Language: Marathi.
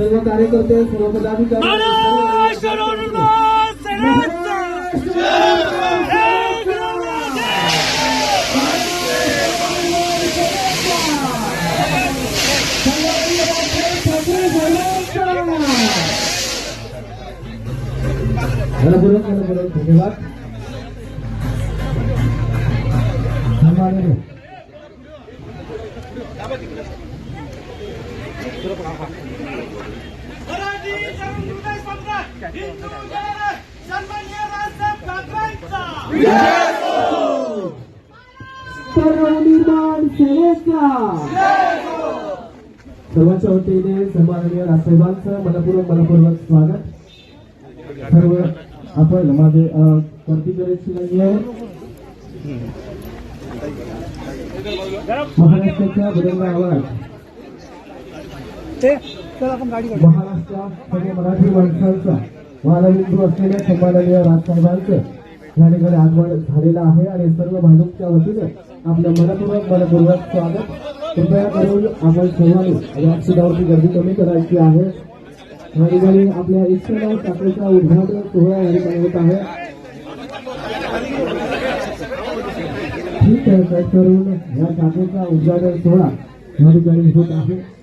सर्व कार्यकर्ते सर्व पदाधिकारी महाराष्ट्र रोडवर सेनेचा मनपूर्वक मनपूर्वक धन्यवाद सन्माननीय सर्वांच्या वतीने सन्माननीय राजसाहेबांचं मनपूर्वक मनपूर्वक स्वागत सर्व आपण माझे अ, गर्दी करायची नाहीये महाराष्ट्राच्या बदलण्यावर महाराष्ट्र मराठी माणसांचा मानबिंदू असलेल्या सन्माननीय राजसाहेबांचं या ठिकाणी आगमन झालेलं आहे आणि सर्व भाजपच्या वतीनं आपलं मनपूर्वक मनपूर्वक स्वागत. कृपया करून आपण सर्वांनी या व्यासपीठावरती गर्दी कमी करायची आहे. या ठिकाणी आपल्या इष्टनाव शाखेचा उद्घाटन सोहळा या ठिकाणी होत आहे. ठीक आहे करून या शाखेचा उद्घाटन सोहळा या ठिकाणी होत आहे.